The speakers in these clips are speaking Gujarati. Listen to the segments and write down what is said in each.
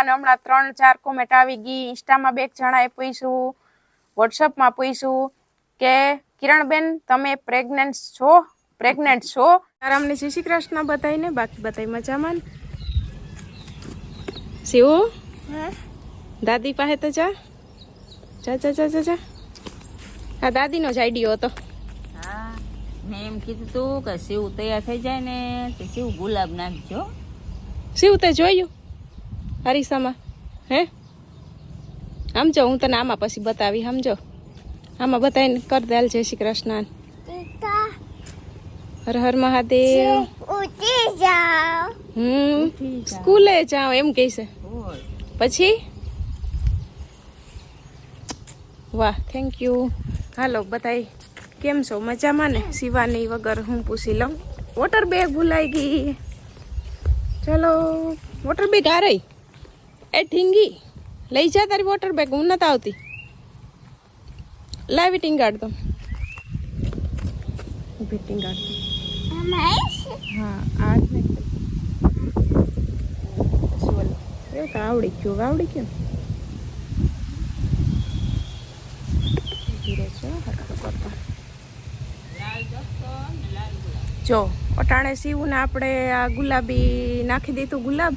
અને હમણાં ત્રણ ચાર કોમેન્ટ આવી ગઈ. ઇન્સ્ટામાં બે જણાએ પૂછ્યું વોટ્સઅપમાં પૂછ્યું કે કિરણબેન તમે પ્રેગ્નન્ટ છો? પ્રેગ્નન્ટ છો? આરામને અમને શ્રી કૃષ્ણ બધાઈને બાકી બધાય મજામાં? શિવ? દાદી પાસે તો જા. જા જા જા જા જા. આ દાદીનો જ આઈડિયો હતો. હા મેં એમ કીધું તું કે શિવ તૈયાર થઈ જાય ને તો શિવ ગુલાબ નાખજો. શિવ તે જોયું. હરીસામાં. હે? સમજો, હું તને આમાં પછી બતાવી, સમજો. આમાં બતાવીને કર દે જય શ્રી કૃષ્ણ હર હર મહાદેવ. હમ, સ્કૂલે જાઉં એમ કહે છે. પછી? વાહ થેન્ક યુ હાલો બતાવી કેમ છો? મજામાં ને? શિવાની વગર હું પૂછી લઉં. વોટર બેગ ભૂલાઈ ગઈ. ચલો વોટર બેગ આ રહી? એ ઢીંગી લઈ જા તારી વોટર બેગ હું નથી આવતી. લાવી ટીંગાડ તો. ઊભી ટીંગાડ. હા આજ ને. સોલ. એ તો આવડી ગયું આવડી ગયું. ધીરે છો હરખો કરતો. જો અટાણે સીવું ને આપણે આ ગુલાબી નાખી દીધું ગુલાબ.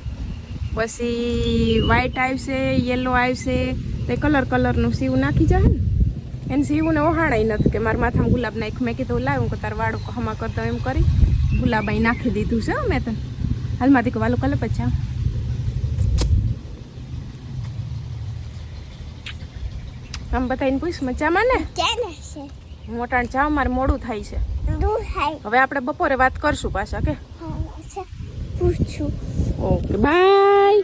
પછી વ્હાઇટ આવશે યલો આવશે તે કલર કલરનું સીવું નાખી જાય ને. એને સીવુંને ઓહાણાય નથી કે મારા માથામાં ગુલાબ નાખ મેં કીધું લાવ્યું કે તાર વાળું હમા કરતો એમ કરી. ગુલાબ અહીં નાખી દીધું છે મેં તને. હાલમાંથી કે વાલું કલે પછી આમ બતાવીને પૂછ મજામાં ને? મોટાણ જાવ મારે મોડું થાય છે. હવે આપણે બપોરે વાત કરશું પાછા કે? પૂછું. ઓકે બાય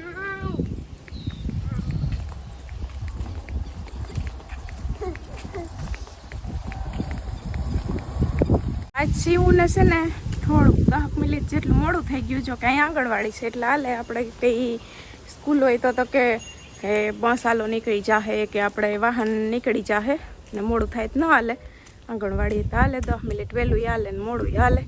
આજ સીવું ને છે ને થોડુંક દસ મિનિટ જેટલું મોડું થઈ ગયું જો કે આંગણવાડી છે એટલે હાલે આપણે કંઈ સ્કૂલ હોય તો તો કે કે બસાલો નીકળી જાહે કે આપણે વાહન નીકળી જાહે ને મોડું થાય તો ન હાલે. આંગણવાડી તો હાલે દસ મિનિટ વહેલું હાલે ને મોડું હાલે.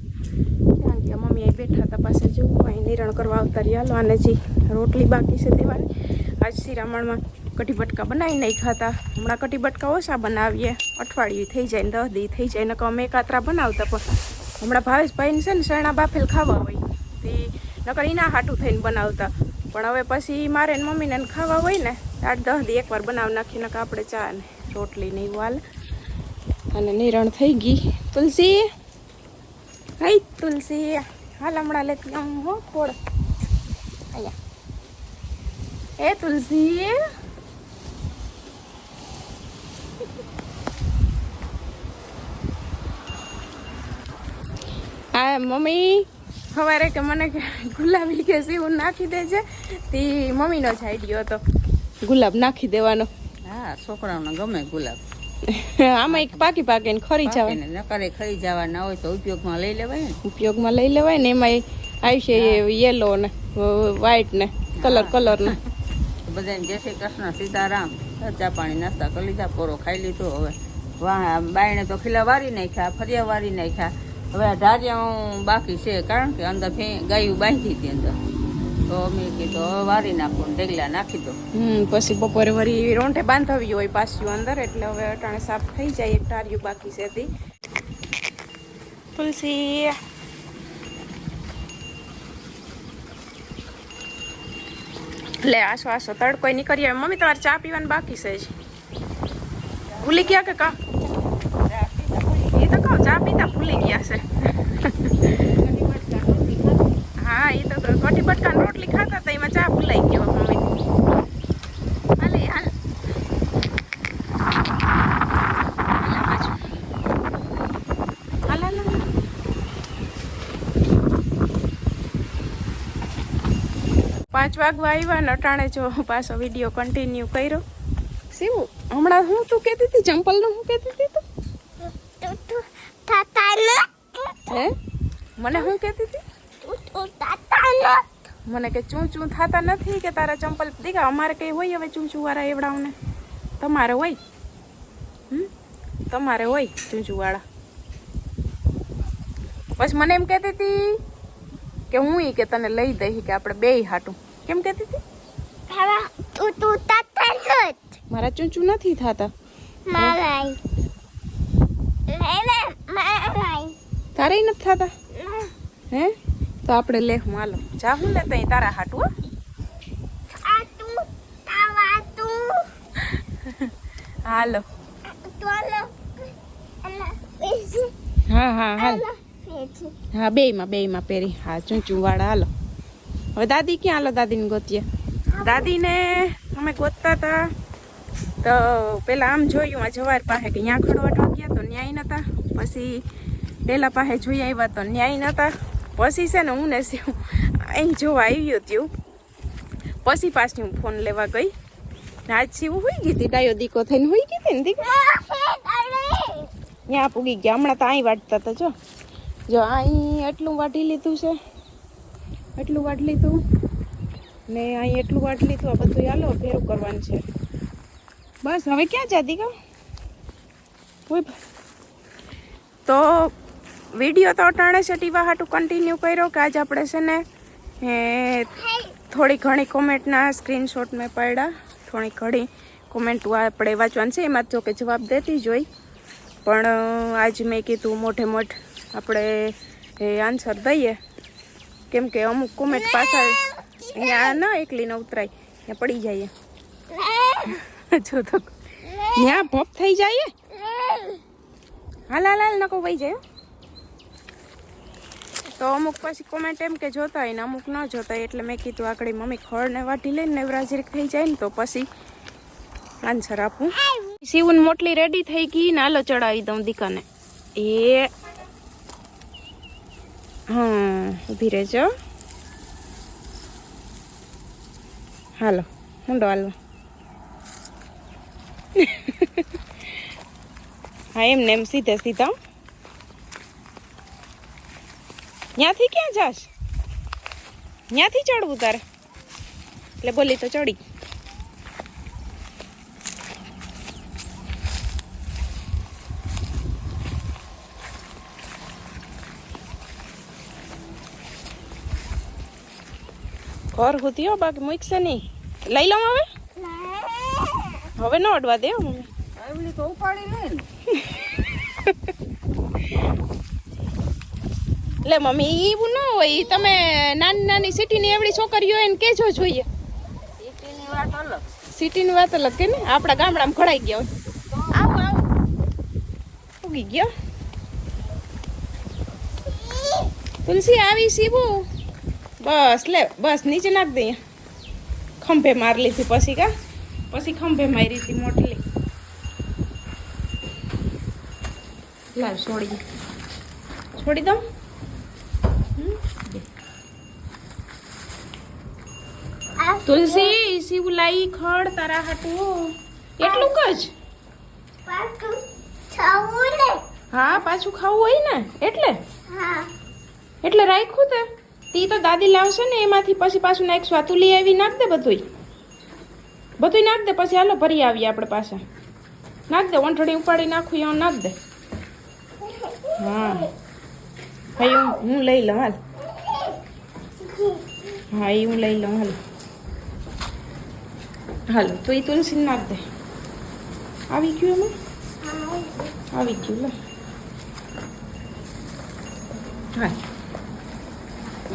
મમ્મી અહીં બેઠા હતા પાસે જવું અહીં નિરણ કરવા આવતા રહ્યા. અને જે રોટલી બાકી છે દેવાની, આજ શિરામણમાં કઢી બટકા બનાવી નહીં ખાતા હમણાં કઢી બટકા ઓછા બનાવીએ. અઠવાડિયું થઈ જાય ને દસ દી થઈ જાય, નકર અમે કાતરા બનાવતા, પણ હમણાં ભાવેશભાઈને છે ને શરણા બાફેલ ખાવા હોય. તે નકર એના હાટું થઈને બનાવતા. પણ હવે પછી મારે ને મમ્મીને ખાવા હોય ને આઠ દસ દી એકવાર બનાવી નાખી નકર આપણે ચા ને રોટલી ને એવું અને નિરણ થઈ ગઈ. તુલસી! હાય, તુલસી! હાલ હમણાં લેતી આવું હો, ખોળ. અહીંયા એ તુલસી. હા મમ્મી, સવારે કે મને ગુલાબી કે સીવું નાખી દેજે તે મમ્મીનો જ આઈડિયો હતો. ગુલાબ નાખી દેવાનો. હા, છોકરાઓને ગમે ગુલાબ. આમાં એક પાકી પાકીને ખરી જવાય નકરે ખરી જવાના હોય તો ઉપયોગમાં લઈ લેવાય ને. ઉપયોગમાં લઈ લેવાય ને એમાં આવશે યેલો ને વ્હાઈટ ને કલર કલર ને. બધાને જય શ્રી કૃષ્ણ સીતારામ. ચા પાણી નાસ્તા કરી લીધા પોરો ખાઈ લીધો. હવે વાહ બાયણે તો ખીલા વારી નાખ્યા ફરિયા વારી નાખ્યા. હવે આ ધારિયા બાકી છે કારણ કે અંદર ગાયું બાંધી હતી અંદર. વારી નાખો ઢેગલા નાખી દો પછી બપોરે વળી રોંઠે બાંધવી હોય પાછું અંદર, એટલે હવે અટાણે સાફ થઈ જાય, એક ટાર્યું બાકી છે તી તુલસી. લે, આસો આસો, તડકો નીકળી આવે મમ્મી, તમારે ચા પીવાનું બાકી છે ભૂલી ગયા કે કા? તો કહું, ચા પીતા ભૂલી ગયા છે. કટી બટકા રોટલી ખાતા હતા એમાં ચા ભૂલાઈ ગયો મમ્મી. પાંચ વાગવા આવ્યા ને અટાણે જો પાછો વીડિયો કન્ટિન્યુ કર્યો શિવ હમણાં હું તું કહેતી હતી ચંપલનું હું કહેતી હતી તું મને હું કહેતી હતી મને કે ચૂં ચૂં થતા નથી કે તારા ચંપલ દીકા અમારે કઈ હોય હવે ચૂં ચૂં વાળા એવડાવને તમારે હોય? હમ? તમારે હોય ચૂં ચૂં વાળા? પછી મને એમ કહેતી હતી કે હું એ કે તને લઈ દઈ કે આપણે બે હાટું. કેમ કહેતી હતી? મારા ચૂંચું નથી થતા. તારે નથી થતા? હે? તો આપણે લે હું હાલો. જાહું ને તઈ તારા હાટું હો. હાલો. હા હા હાલ. હા બે હા બેયમાં બેયમાં પહેરી. હા ચૂંચું વાળા હાલો. હવે દાદી ક્યાં હાલો દાદીને ગોતીએ? દાદીને અમે ગોતતા હતા તો પેલા આમ જોયું આ જવાર પાસે કે ત્યાં ખડવાટવા ગયા તો ન્યાય નતા. પછી પેલા પાસે જોઈ આવ્યા તો ન્યાય નતા. પછી છે ને હું ને શિવ અહીં જોવા આવ્યું હતું પછી પાછી હું ફોન લેવા ગઈ. આજ શિવ હોઈ ગઈ હતી, ડાયો દીકો થઈને હોઈ ગઈ હતી ને દીકો. ત્યાં પૂગી ગયા. હમણાં તો અહીં વાટતા હતા, જો. જો અહીં એટલું વાટી લીધું છે. એટલું વાટ લીધું. ને અહીં એટલું વાટ લીધું. આ બધું હાલો, ભેરું કરવાનું છે. બસ, હવે ક્યાં જાતી કા ઓય ભા. તો વીડિયો તો અટાણે છે ટીવા હાટું કન્ટિન્યુ કર્યો કે આજે આપણે છે ને એ થોડી ઘણી કોમેન્ટના સ્ક્રીનશોટ મેં પાડ્યા. થોડી ઘણી કોમેન્ટ આપણે વાંચવાની છે એમાં જો કે જવાબ દેતી જ હોય. પણ આજ મેં કીધું મોઢે મોઢ આપણે એ આન્સર દઈએ. કેમ કે અમુક કોમેન્ટ પાછા અહીંયા ન એકલી ન ઉતરાય ત્યાં પડી જાય જો તો ત્યાં ભપ થઈ જાય હાલ હાલ હાલ નકો વહી જાય. તો અમુક પછી કોમેન્ટ એમ કે જોતા હોય ને અમુક ન જોતા એટલે મેં કીધું આગળ મમ્મી ખડને વાટી લઈને નેવરાજરીક થઈ જાય ને તો પછી આન્સર આપું. શિવન મોટલી રેડી થઈ ગઈ ને હાલો ચડાવી દઉં દીકાને. એ હા ઊભી રહેજો. હાલો મુંડો હાલો હા, એમને એમ સીધે સીધા. ત્યાંથી ક્યાં જાશ? ત્યાંથી ચડવું તારે? એટલે બોલી તો ચડી. ઘર સુધી હો બાકી મૂકશે નહીં. લઈ લઉં હવે? હવે ન અડવા દે મમ્મી તો ઉપાડી લે એટલે મમ્મી એવું ન હોય તમે નાની નાની સિટીની એવડી છોકરીઓ એને કેજો જોઈએ. એની વાત અલગ. સિટીની વાત અલગ કે ને આપણા ગામડામાં ખડાઈ ગયા હોય. આવો આવો. ઉગી ગયો. તુલસી આવી સીવું બસ લે બસ નીચે નાખ દઈએ ખંભે મારી લીધી પછી કા? પછી ખંભે મારી હતી મોટલી લાવ છોડી છોડી દઉં? તુલસી શિવ લાઈ ખડ તારા હાટું. એટલું પાછું હા પાછું ખાવું હોય ને? એટલે? હા. એટલે રાખ્યું તે. તી તો દાદી લાવશે ને એમાંથી પછી પાછું નાખશું આ તું લઈ આવી નાખ દે બધુંય. બધુંય નાખ દે પછી હાલો ભરી આવીએ આપણે પાછા. નાખ દે ઓંઠળી ઉપાડી નાખું એવું નાખ દે. હા. હા હું હું લઈ લઉં હાલ. હા એ હું લઈ લઉં હાલ. હાલો તો એ તુલસી નાખ દે. આવી ગયું એમાં? આવી ગયું લે. હા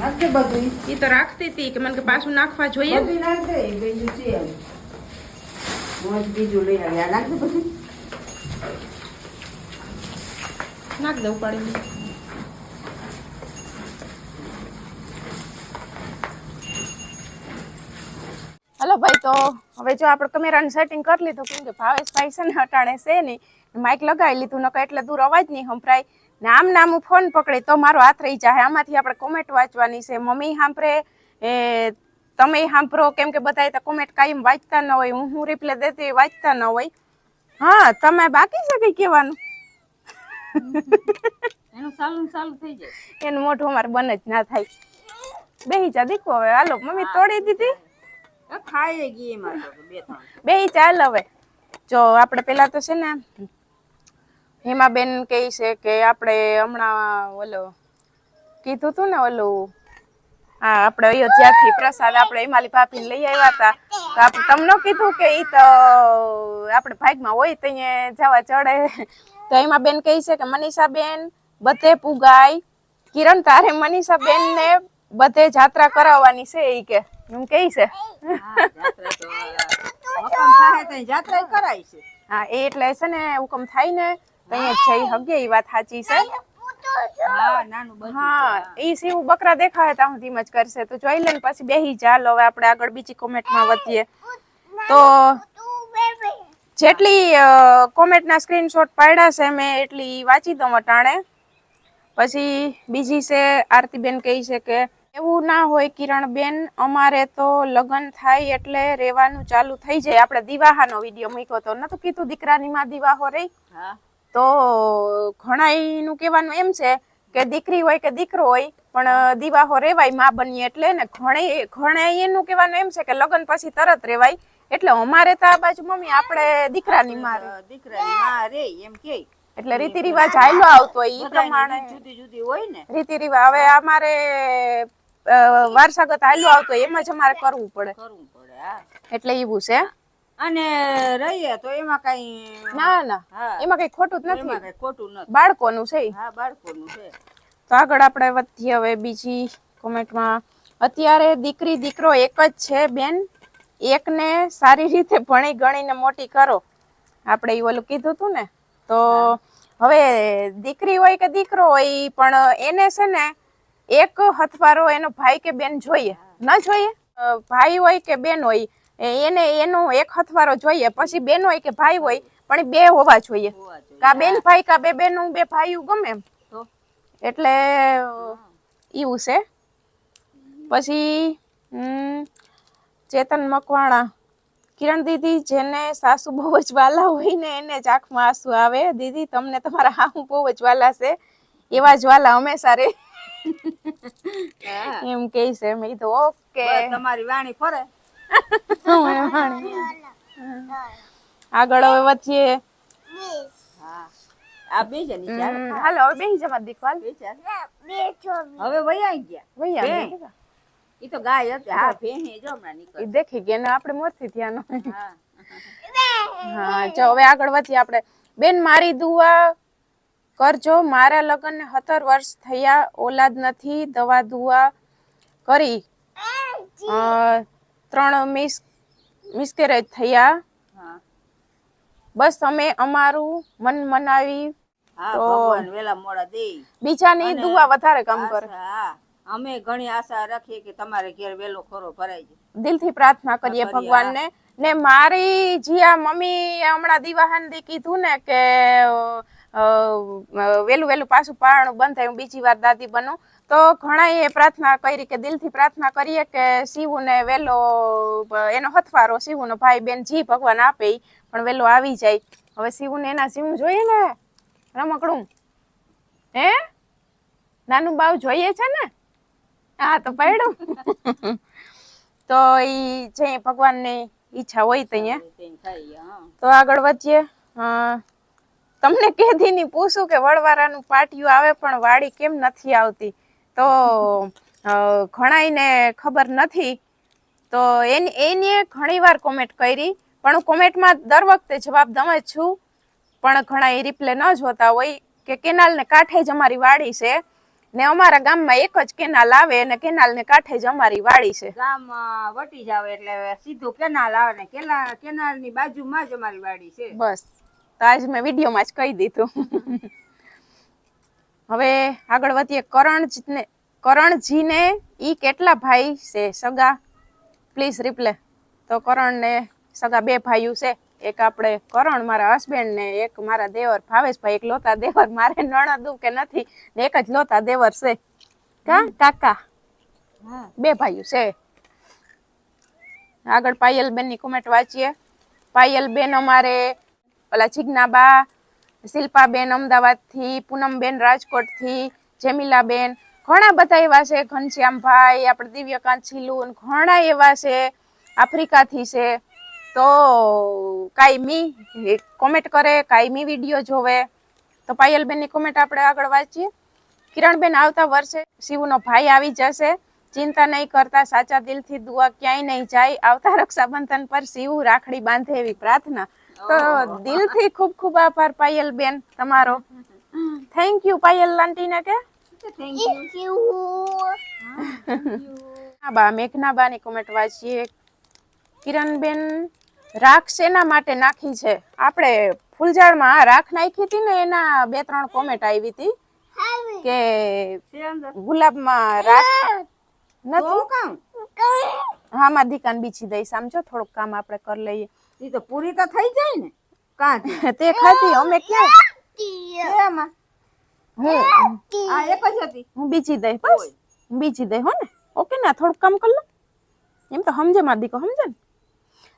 નાખે બધું. એ તો રાખતી હતી કે મને કે પાછું નાખવા જોઈએ. બધું નાખ દે બીજું છે મોજ બીજું લઈ આવી આ નાખજે બધું. નાખ દે ઉપાડીને. હલો ભાઈ તો હવે જો આપણે કેમેરાનું સેટિંગ કરી લીધું કેમ કે ભાવેશભાઈ છે ને અટાણે છે નહીં માઇક લગાવી લીધું નકર એટલે દૂર અવાજ નહીં સંભળાય. ને આમ નામ હું ફોન પકડી તો મારો હાથ રહી જાય આમાંથી આપણે કોમેન્ટ વાંચવાની છે. મમ્મી સાંભળે એ તમે સાંભળો કેમ કે બધા તો કોમેન્ટ કાયમ વાંચતા ન હોય. હું હું રિપ્લે દેતી વાંચતા ન હોય. હા તમે બાકી છે કંઈ કહેવાનું? એનું સારું સારું થઈ જાય. એનું મોઢું અમારે બને જ ના થાય. બેહી જા દીકો હવે. હાલો મમ્મી તોડી દીધી. ખાઈ ગઈ એમાં બે ત્રણ બે ચાલ હવે. જો આપણે પેલા તો છે ને હેમાબેન કહે છે કે આપણે હમણાં ઓલો કીધું તું ને ઓલું, હા, આપણે અયોધ્યાથી પ્રસાદ આપણે હિમાલી ભાભીને લઈ આવ્યા હતા. તો આપણે તમને કીધું કે ઈ તો આપણે ભાગમાં હોય તો અહીંયા જવા ચડે. તો એમાં બેન કહે છે કે મનીષાબેન, બધે પુગાય કિરણ, તારે મનીષાબેન ને બધે જાત્રા કરાવવાની છે ઈ કે. હા, કરાય છે. હા એ એટલે છે ને હુકમ થાય ને અહીંયા જઈ હગે એ વાત સાચી છે. હા એ હા શિવ બકરા ત્યાં સુધી એમ જ કરશે. તો જોઈ લઈને પછી બેહી ચાલ હવે આપણે આગળ બીજી કોમેન્ટમાં વધીએ. તો જેટલી કોમેન્ટના સ્ક્રીનશોટ પાડ્યા છે મેં એટલી વાંચી દઉં અટાણે. પછી બીજી છે આરતીબેન કહે છે કે એવું ના હોય કિરણબેન અમારે તો લગ્ન થાય એટલે રહેવાનું ચાલુ થઈ જાય. આપણે દિવાહાનો વીડિયો મૂક્યો તો નતું કીધું દીકરાની માં દિવાહો રહી? તો ઘણાયનું કહેવાનું એમ છે કે દીકરી હોય કે દીકરો હોય પણ દિવાહો રેવાયમાં બનીએ એટલે ને ઘણે ઘણે એનું કહેવાનું એમ છે કે લગ્ન પછી તરત રેવાય. એટલે અમારે તો આ બાજુ મમ્મી આપણે દીકરાની માં દીકરાની માં રે એમ કે. એટલે રીતિ રિવાજ હાલ્યો આવતો હોય એ પ્રમાણે. જુદી જુદી હોય ને. રીતિ રિવાજ હવે અમારે વારસાગત હાલ્યો આવતો એમ જ અમારે કરવું પડે. કરવું પડે હા. એટલે એવું છે અને રહીએ તો એમાં કઈ ના ના. એમાં કઈ ખોટું જ એમાં નથી કઈ ખોટું નથી. બાળકોનું છે હા બાળકોનું છે. તો આગળ આપણે વધીએ હવે બીજી કોમેન્ટમાં. અત્યારે દીકરી દીકરો એક જ છે બેન. એકને સારી રીતે ભણી ગણીને મોટી કરો. આપણે ઈ ઓલું કીધું હતું ને. તો હવે દીકરી હોય કે દીકરો હોય પણ એને છે ને એક હથવારો એનો ભાઈ કે બેન જોઈએ? ન જોઈએ? ભાઈ હોય કે બેન હોય? એને એનો એક હથવારો જોઈએ પછી બેન હોય કે ભાઈ હોય પણ બે હોવા જોઈએ. કા બેન ભાઈ કા બે બેનું બે ભાઈ ગમે એમ? તો? એટલે એવું છે. પછી ચેતન મકવાણા. કિરણ દીદી જેને સાસુ બહુ જ વાલા હોય ને એને જ આંખમાં આંસુ આવે. દીદી તમને તમારા હાહુ બહુ જ વાલા છે. એવા જ વાલા હંમેશા રે. એમ કે છે મેં કીધું ઓકે. તમારી વાણી ફરે. આગળ હવે વધીએ. આ બે છે નીચે હાલો. હવે દીકવાલ બે છે. હવે વયા ગયા. વૈયા. ઈ તો ગાય હતી હા. ભેહે જો હમણાં નીકળ. ઈ દેખી ગયા ને આપણે મોરથી થયા હા જો હવે આગળ વધીએ આપણે. બેન મારી દુઆ કરજો. મારા લગ્ન સત્તર વર્ષ થયા ઓલાદ નથી દવા દુવા કરી ત્રણ મિસ મિસકેરેજ થયા. બસ અમે અમારું મન મનાવી દે. બીજાની દુવા વધારે કામ કરે. અમે ઘણી આશા રાખીએ કે તમારે ઘેર વેલો ખોરો ભરાઈ જાય. દિલથી પ્રાર્થના કરીએ ભગવાનને. ને મારી જીયા મમ્મી હમણાં દિવાહાનથી કીધું ને કે વેલું વેલું પાછું પારણું બંધ થાય હું બીજી વાર દાદી બનું. તો ઘણા એ પ્રાર્થના કરી કે દિલથી પ્રાર્થના કરીએ કે શિવને વહેલો એનો હથવારો શિવનો ભાઈ બેન જી ભગવાન આપે પણ વહેલો આવી જાય. હવે શિવને એના શિવ જોઈએ ને? રમકડું. હે? નાનું બાવ જોઈએ છે ને? હા તો પડ્યું. તો એ જે ભગવાનની ઈચ્છા હોય તો અહીંયા. તો આગળ વધીએ. તમને કેદીની પૂછું કે વડવારાનું પાટિયું આવે પણ વાડી કેમ નથી આવતી? તો ઘણાયને ખબર નથી. તો એની એને ઘણીવાર કોમેન્ટ કરી પણ હું કોમેન્ટમાં દર વખતે જવાબ જ છું. પણ ઘણા એ રિપ્લે ન જોતા હોય કે કેનાલને કાંઠે જ અમારી વાડી છે ને અમારા ગામમાં એક જ કેનાલ આવે અને કેનાલને કાંઠે જ અમારી વાડી છે. ગામ વટી જાવ એટલે સીધું કેનાલ આવે ને કેનાલ કેનાલની બાજુમાં જ અમારી વાડી છે. બસ. તો આજ મેં વિડીયોમાં જ કહી દીધું. હવે આગળ વધીએ. કરણજીને કરણજીને ઈ કેટલા ભાઈ છે સગા? પ્લીઝ રિપ્લે તો કરણને સગા બે ભાઈઓ છે. એક આપણે કરણ મારા હસબન્ડ ને એક મારા દેવર ભાવેશભાઈ એક લોતા દેવર. મારે નણંદુ કે નથી ને એક જ લોતા દેવર છે. કા? કાકા. હા. બે ભાઈઓ છે. આગળ પાયલબેનની કોમેન્ટ વાંચીએ. પાયલ બેન અમારે ઓલા જીજ્ઞાબા, શિલ્પાબેન અમદાવાદથી, પૂનમબેન રાજકોટથી, જેમિલાબેન, ઘણા બધા એવા છે, ઘનશ્યામભાઈ, આપણે દિવ્યકાંત છીલુન ઘણા એવા છે, આફ્રિકાથી છે. તો કાયમી કોમેન્ટ કરે કાયમી વીડિયો જોવે. તો પાયલબેનની કોમેન્ટ આપણે આગળ વાંચીએ. કિરણબેન આવતા વર્ષે શિવનો ભાઈ આવી જશે. ચિંતા નહીં કરતા, સાચા દિલથી દુઆ ક્યાંય નહીં જાય. આવતા રક્ષાબંધન પર શિવ રાખડી બાંધે એવી પ્રાર્થના. તો દિલથી ખૂબ ખૂબ આભાર પાયલ બેન તમારો. થેન્ક યુ પાયલ આંટીને કે? Thank you. હા બા મેઘનાબાની કોમેન્ટ વાંચીએ. કિરણબેન રાખ શેના માટે નાખી છે? આપણે ફૂલઝાડમાં રાખ નાખી હતી ને એના બે ત્રણ કોમેન્ટ આવી હતી કે ગુલાબમાં રાખ નથી? કામ હા માં દીકાન બીજી દઈશ. આમ જો થોડુંક કામ આપણે કરી લઈએ. ઈ તો પૂરી તો થઈ જાય ને કાંથી તે ખાધી અમે ક્યાં? એમાં હું? આ એક જ હતી. હું બીજી દઈ બસ. હું બીજી દઈ હો ને. ઓકે ને થોડુંક કામ કર લો. એમ તો સમજે માં દીકો સમજે ને.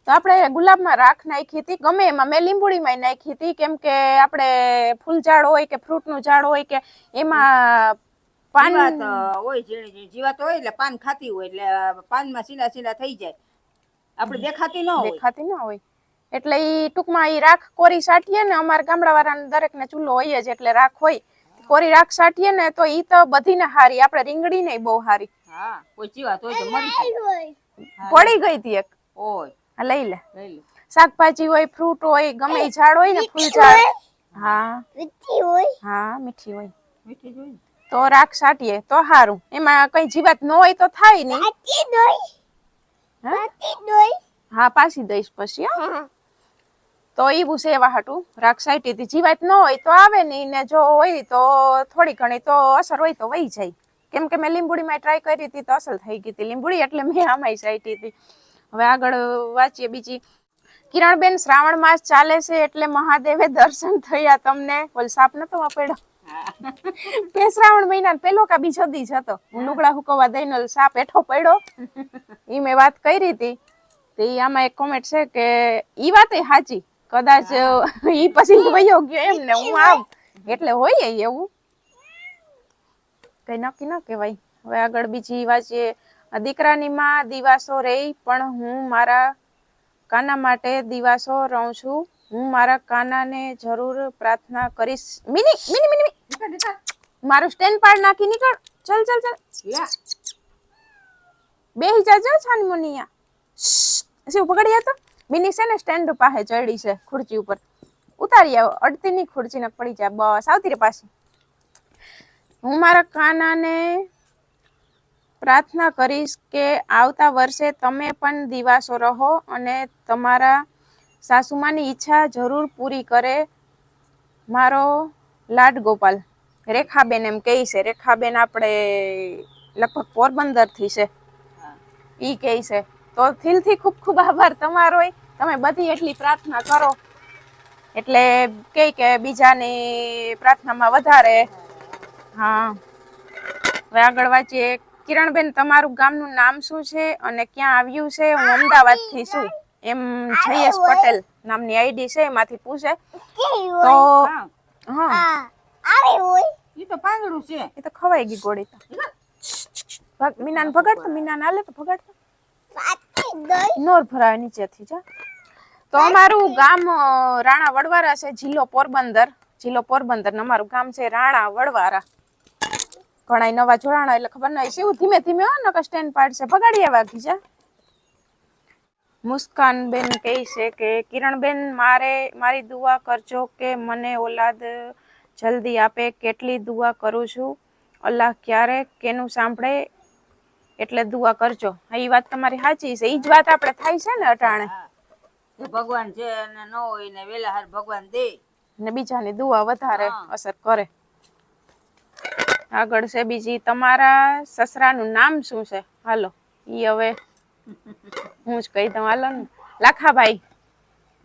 તો આપણે ગુલાબમાં રાખ નાખી હતી ગમે એમાં. મેં લીંબુડીમાં નાખી હતી કેમ કે આપણે ફૂલ ઝાડ હોય કે ફ્રૂટનું ઝાડ હોય કે એમાં પાન હોય જીવાત હોય એટલે પાન ખાતી હોય એટલે પાનમાં સીલા સીલા થઈ જાય. આપણે દેખાતી ન હોય. દેખાતી ન હોય. એટલે ઈ ટૂંકમાં ઈ રાખ કોરી સાટીએ ને અમારા ગામડાવાળાને દરેકને ચૂલો હોય જ એટલે રાખ હોય. કોરી રાખ સાટીએ ને તો ઈ તો બધીને હારી આપણે રીંગડી ને બહુ હારી. હા કોઈ જીવાત હોય તો મરી પડી ગઈ હતી એક. હોય લઈ લે. લઈ લે. શાકભાજી હોય ફ્રૂટ હોય ગમે ઝાડ હોય ને ફૂલ ઝાડ. હા. મીઠી હોય. હા મીઠી હોય. મીઠી જોઈ તો રાખ સાટીએ તો હારું. એમાં કઈ જીવાત ન હોય તો થાય નહીં. હા? પાછી દઈશ પછી હો. તો એ સાઈટી હતી જીવાત ન હોય તો આવે નહીં ને જો હોય તો થોડી ઘણી તો અસર હોય તો વહી જાય. કેમ કે મેં લીંબુડીમાં ટ્રાય કરી હતી તો અસર થઈ ગઈ હતી લીંબુડી એટલે મેં આમાંય સાઈટી હતી. હવે આગળ વાંચીએ બીજી. કિરણબેન શ્રાવણ માસ ચાલે છે એટલે મહાદેવે દર્શન થયા તમને? બોલ સાપ નતો વાપેડો બે શ્રાવણ મહિના પેલો કા બીજો દી જ હતો. હું લુગડા હુકવા દઈને સાપ હેઠો પડ્યો. એ મેં વાત કરી હતી. તે આમાં એક કોમેન્ટ છે કે ઈ વાત સાચી. કદાચ ઈ પછી વયો ગયો એમ ને હું આવ. એટલે હોય એવું. કઈ નક્કી ન કહેવાય. હવે આગળ બીજી વાંચીએ દીકરાની માં દિવાસો રહી પણ હું મારા કાના માટે દિવાસો રહું છું. હું મારા કાનાને જરૂર પ્રાર્થના કરીશ. મિની મિની મિની મારું સ્ટેન્ડ પાડ નાખી નીકળ. ચલ ચલ ચલ. બે જાજો જો મુનિયા શું પકડ્યા તો. મિની છે ને સ્ટેન્ડ પાસે ચડી છે ખુરચી ઉપર. ઉતારી આવો અડતી ની ખુરચી ને પડી જાય બસ. આવતી રે પાછી. હું મારા કાનાને પ્રાર્થના કરીશ કે આવતા વર્ષે તમે પણ દિવાસો રહો અને તમારા સાસુમાની ઈચ્છા જરૂર પૂરી કરે. મારો લાડ ગોપાલ રેખાબેન એમ કહે છે. રેખાબેન આપણે લગભગ પોરબંદરથી છે. એ ઈ કહે છે. તો દિલથી ખૂબ ખૂબ આભાર તમારો તમે બધી એટલી પ્રાર્થના કરો. એટલે કહે કે બીજાની પ્રાર્થનામાં વધારે. હા. હવે આગળ વાંચીએ. કિરણબેન તમારું ગામનું નામ શું છે અને ક્યાં આવ્યું છે? હું અમદાવાદથી છું. એમ જયેશ પટેલ નામની આઈડી છે એમાંથી પૂછે. તો. હા. ઈ તો પાંદડું છે. એ તો ખવાઈ ગઈ ગોળી તો. મીનાન મીનાને ભગાડ તો મીનાન આલે તો ભગાડ તો Ati doy. નોર ભરાય નીચેથી, જા. તો અમારું ગામ રાણા વડવારા છે, જિલ્લો પોરબંદર. જિલ્લો પોરબંદર ને અમારું ગામ છે રાણા વડવારા. ઘણા નવા જોડાણા એટલે ખબર નહીં શું ધીમે ધીમે, હો, નકર સ્ટેન્ડ પાડશે ભગાડીએ વાગી જા. મુસ્કાન બેન કહે છે કે, કિરણબેન, મારે, મારી દુઆ કરજો કે મને ઓલાદ જલ્દી આપે. કેટલી દુઆ કરું છું. અલ્લાહ ક્યારે કેનું સાંભળે? એટલે દુઆ કરજો. હા એ વાત તમારી સાચી છે. એ જ વાત આપણે થાય છે ને અટાણે. ભગવાન છે અને ન હોય ને વેલા હાર ભગવાન દે. ને બીજાની દુઆ વધારે અસર કરે. આગળ છે બીજી તમારા સસરાનું નામ શું છે? હાલો ઈ હવે હું જ કહી દઉં. હાલો ને. લાખાભાઈ.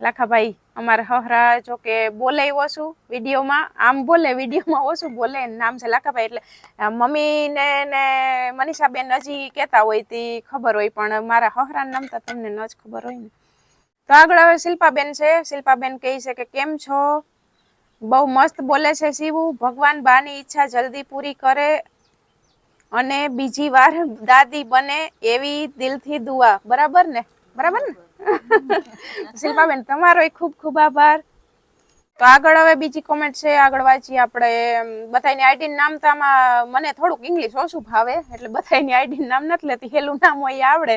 લાખાભાઈ, અમારા હહરા જો કે બોલે ઓછું વિડીયોમાં, આમ બોલે વિડીયોમાં ઓછું બોલે નામ છે લાખાભાઈ, એટલે મમ્મીને ને મનીષાબેન હજી કહેતા હોય તે ખબર હોય, પણ મારા હહરાનું નામ તો તમને ન જ ખબર હોય ને. તો આગળ હવે શિલ્પાબેન છે. શિલ્પાબેન કહે છે કે, કેમ છો? બહુ મસ્ત બોલે છે શિવું. ભગવાન બાની ઈચ્છા જલ્દી પૂરી કરે અને બીજી વાર દાદી બને એવી દિલથી દુઆ. બરાબર ને? બરાબર ને? શિલ્પાબેન, તમારો ખૂબ ખૂબ આભાર. તો આગળ હવે બીજી કોમેન્ટ છે, આગળ વાંચીએ આપણે બધાની આઈડી નામ તો મને થોડુંક ઇંગ્લિશ ઓછું ભાવે, એટલે બધાની આઈડી નામ નથી લેતી, હેલું નામ હોય આવડે.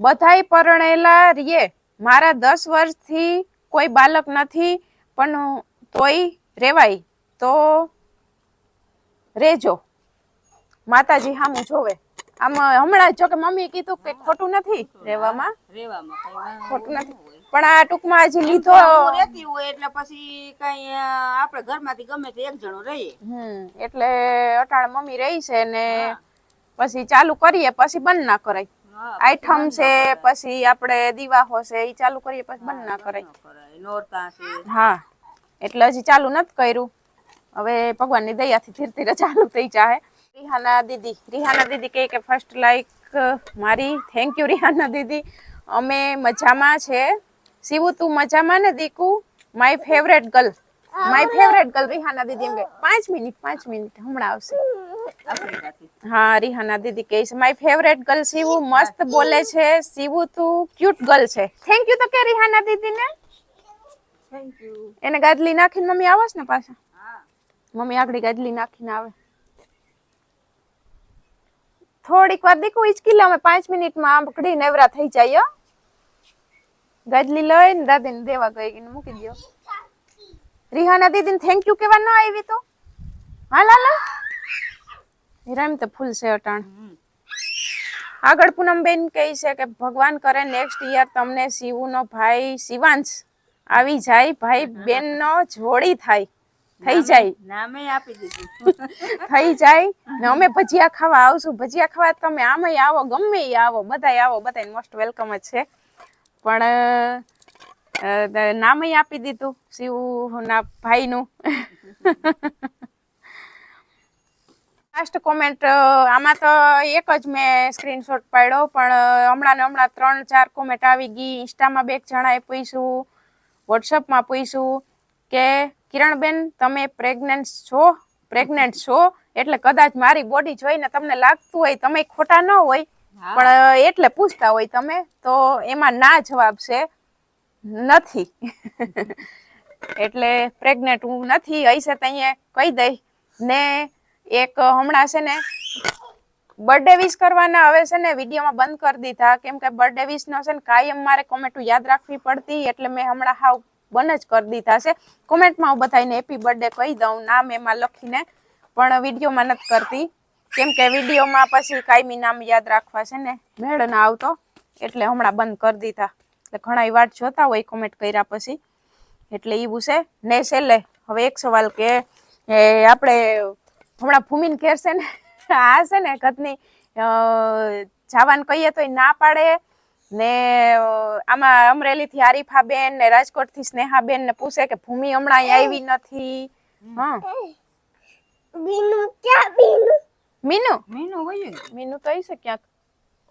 બધાય પરણેલા રીએ, મારા દસ વર્ષથી કોઈ બાલક નથી, પણ તોય રેવાય, તો રેજો. માતાજી હામું જોવે. આમ હમણાં જ કે મમ્મી કીધું કે ખોટું નથી રેવામાં. રેવામાં ખોટું નથી. પણ આ ટૂંકમાં હજી લીધો. રહેતી હોય એટલે પછી કઈ આપણે ઘરમાંથી ગમે તે એક જણો રહીએ. હમ એટલે અટાણ મમ્મી રહી છે ને પછી ચાલુ કરીએ પછી બંધ ના કરાય. આઈટમ છે પછી આપણે દીવાહો છે એ ચાલુ કરીએ પછી બંધ ના કરાય. કરાય. નોરતા છે. હા એટલે હજી ચાલુ નથી કર્યું. હવે ભગવાનની દયાથી ધીરે ધીરે ચાલુ થઈ જાય રિહાના દીદી. રિહાના દીદી કહે કે ફર્સ્ટ લાઈક મારી. થેન્ક યુ રિહાના દીદી. અમે મજામાં છે. શિવુ તું મજામાં ને દીકુ? My favourite girl my favourite girl Rihana દીદી એમ કે. પાંચ મિનિટ પાંચ મિનિટ હમણાં આવશે. હા રિહાના દીદી કહે છે માય ફેવરેટ ગર્લ શિવુ મસ્ત બોલે છે. શિવુ તું ક્યુટ ગર્લ છે. થેન્ક યુ તો કે રિહાના દીદીને? થેન્ક યુ એને ગાદલી નાખીને મમ્મી આવે ને પાછા? હા. મમ્મી આગળ ગાદલી નાખીને આવે. થોડીક વાર દીકુ હિચકી લે અમે પાંચ મિનિટમાં આમ પકડી નેવરા થઈ જાય, હો. ગાદલી લઈને દાદીને દેવા ગઈ મૂકી દો રિહાના દીદીને થેન્ક યુ કેવા ના આવી તો હા, લાલા. હિરામ તો ફૂલ છે અટાણ આગળ પૂનમબેન કહે છે કે ભગવાન કરે નેક્સ્ટ યર તમને શિવુનો ભાઈ શિવાંશ આવી જાય, ભાઈ બેનનો જોડી થાય થઈ જાય. નામે આપી દીધું. થઈ જાય. ને અમે ભજીયા ખાવા આવશું. ભજીયા ખાવા તમે આમે આવો ગમે આવો. બધાય આવો બધાય મોસ્ટ વેલકમ જ છે. પણ નામે આપી દીધું શિવના ભાઈનું. લાસ્ટ કોમેન્ટ આમાં તો એક જ મેં સ્ક્રીનશોટ પાડ્યો પણ હમણાં ને હમણાં ત્રણ ચાર કોમેન્ટ આવી ગઈ. ઇન્સ્ટામાં બે જણાએ પૂછ્યું વોટ્સઅપમાં પૂછ્યું કે કિરણબેન તમે પ્રેગ્નન્ટ છો? પ્રેગ્નન્ટ છો? એટલે કદાચ મારી બોડી જોઈને તમને લાગતું હોય તમે ખોટા ન હોય પણ એટલે પૂછતા હોય તમે તો એમાં ના જવાબ છે નથી. એટલે પ્રેગ્નેન્ટ હું નથી હશે તો અહીંયા કહી દઈ. ને એક હમણાં છે ને બર્થડે વિશ કરવાના હવે છે ને વિડીયોમાં બંધ કરી દીધા. કેમ કે બર્થડે વિશ નો છે ને કાયમ મારે કોમેન્ટ યાદ રાખવી પડતી એટલે મેં હમણાં હાવ બંધ જ કરી દીધા છે. કોમેન્ટમાં હું બધાને હેપી બર્થડે કહી દઉં. નામ એમાં લખીને. પણ વિડીયોમાં નથી કરતી. કેમ કે વિડીયોમાં પછી કાયમી નામ યાદ રાખવા છે ને. મેળ ના આવતો. એટલે હમણાં બંધ કરી દીધા. એટલે ઘણા વાટ જોતા હોય કોમેન્ટ કર્યા પછી. એટલે એવું છે ને છેલ્લે, હવે એક સવાલ કે આપણે હમણાં ભૂમિન ઘેર છે ને. આ છે ને કતની જવાન કહીએ તો ના પાડે. ને આમાં અમરેલીથી આરીફાબેન ને રાજકોટથી સ્નેહાબેન ને પૂછે કે ભૂમિ હમણાં આવી નથી. હા. ક્યાં મીનુ? મીનું? હોય મીનુ તો છે ક્યાંક.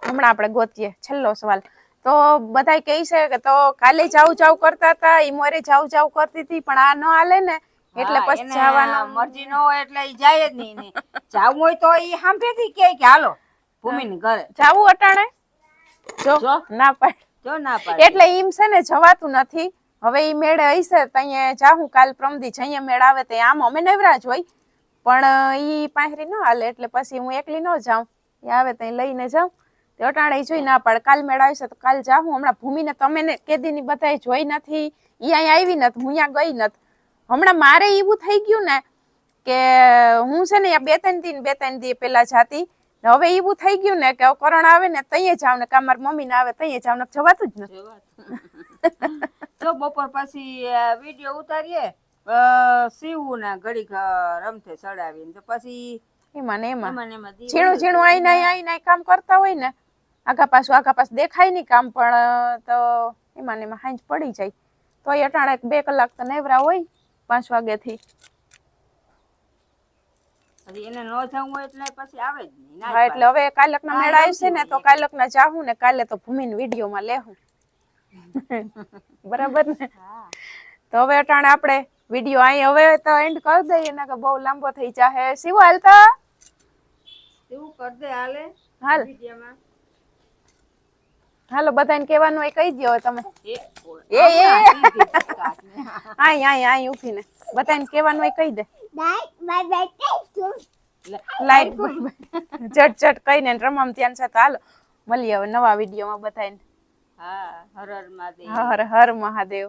હમણાં આપણે ગોતીએ છેલ્લો સવાલ. તો બધા કહે છે કે તો કાલે જાવ જાવ કરતા હતા ઈ મોરે જાવ જાવ કરતી હતી પણ આ ન હાલે ને. એટલે પછી જવાનો. મરજી ન હોય એટલે ઈ જાય જ નહીં ને. જાવું હોય તો ઈ સાંભળેથી કહે કે હાલો ભૂમિ ઘરે. જાવું અટાણે? જો. ના પાડ. જો ના પાડે. એટલે ઈમ છે ને જવાતું નથી. હવે ઈ મેળે હશે ત્યાં જાહું કાલ પ્રમદી જઈએ મેળ આવે તો આમ અમે નવરા જ હોય. પણ ઈ પાહરી ન હાલે એટલે પછી હું એકલી ન જાઉં. એ આવે તો લઈને જાઉં. તે અટાણે જોઈ ના પાડે. કાલ મેળ આવશે તો કાલ જાઉં હમણાં ભૂમિને તમે ને કેદીની બધાય જોઈ નથી. ઈ અહીંયા આવી નથી હું અહીંયા ગઈ નથી. હમણાં મારે એવું થઈ ગયું ને કે હું છે ને બે ત્રણ દિન બે ત્રણ દી પેલા જાતી. ને હવે એવું થઈ ગયું ને કે કરણ આવે ને તઈએ જાવ ને કામાર મમ્મી ને આવે તઈએ જાવ ને જવાતું જ નથી તો બપોર પછી વીડિયો ઉતારીએ સીવું ના ઘડીક રમતે ચડાવીને. તો પછી એમાં ને એમાં. ઝીણું ઝીણું આઈ કામ કરતા હોય ને. આગા પાછું આગા પાછું દેખાય નહીં કામ પણ તો એમાં ને એમાં હાંજ પડી જાય. તો એ અટાણે બે કલાક તો નેવરા હોય પાંચ વાગ્યાથી. એને ન જવું હોય એટલે પછી આવે જ નહીં. હા એટલે હવે મેળા આવશે ને તો કાલકના જાહું ને કાલે તો ભૂમિને વિડીયોમાં લેહું. બરાબર ને? હા. તો હવે અટાણે આપણે વીડિયો અહીં હવે તો એન્ડ કરી દઈએ ને કે બહુ લાંબો થઈ જાહે. શિવ હાલતા એવું કર દે હાલે હાલ. વિડીયોમાં. હાલો બધાને કહેવાનું હોય કહી દ્યો તમે. એ એ એ. આય આય આય ઊભીને બધાને કહેવાનું હોય કહી દે. લાઈટ ચટ ચટ કહીને રમમ ત્યાં સાથે હાલો મળીએ હવે નવા વિડીયોમાં બતાવીને હા હર હર મહાદેવ. હર હર મહાદેવ.